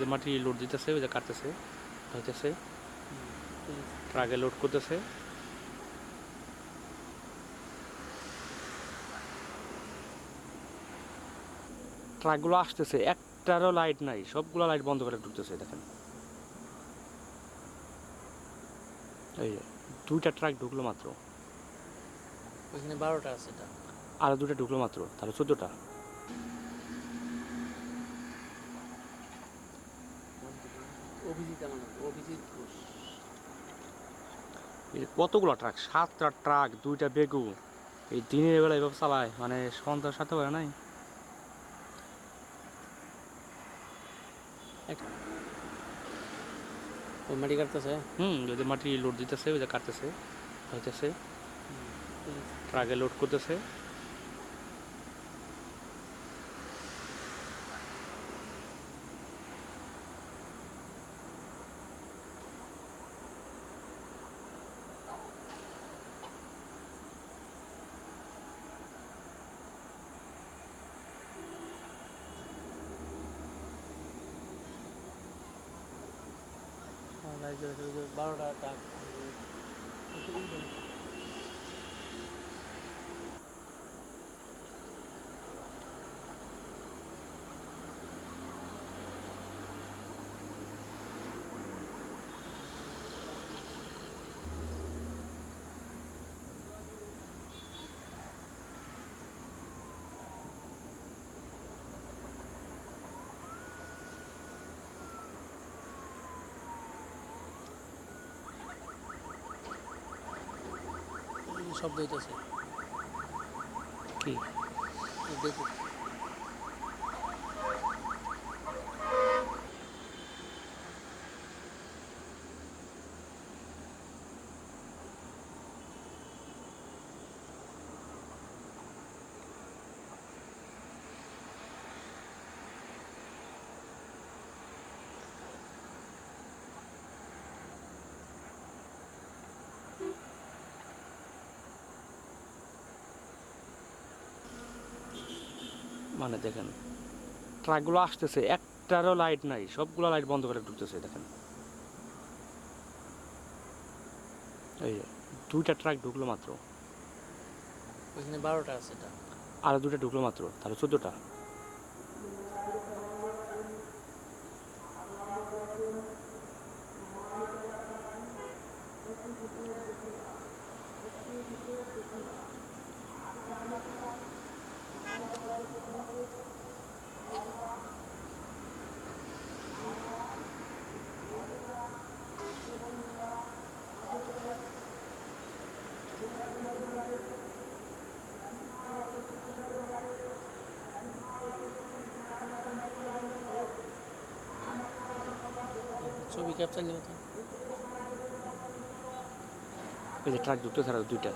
যে মাটি লোড দিতেছে ওই যে কাটতেছে হইতেছে। ট্রাকে লোড করতেছে। ট্রাকগুলো আসতেছে একটারও লাইট নাই সবগুলো লাইট বন্ধ করে ঢুকতেছে দেখেন। এই দুইটা ট্রাক ঢুকলো মাত্র। ওইখানে বারোটা আছে আর দুটো ঢুকলো মাত্র তাহলে চোদ্দোটা। অভিজিৎ আমার নাম, অভিজিৎ ঘোষ। এই কতগুলো ট্রাক? সাতটা ট্রাক দুইটা বেগু। এই দিনের বেলা এভাবে চালায় মানে সন্ধ্যার সাথে বেলা নাই? ও মাটি কাটতেছে? হুম ওই যে মাটি লোড দিতেছে ওই যে কাটতেছে হইতেছে। ট্রাকে লোড করতেছে। বারোটা টাক শব্দ হইতেছে। কি? দেখো মানে দেখেন ট্রাকগুলো আসতেছে একটারও লাইট নাই সবগুলো লাইট বন্ধ করে ঢুকতেছে দেখেন। এই দুইটা ট্রাক ঢুকলো মাত্র। বারোটা আছে আর দুটা ঢুকলো মাত্র তাহলে চোদ্দোটা। ছবি ক্যাপচার দিল তো এই যে ট্রাক ঢুকতেছে আর দুইটা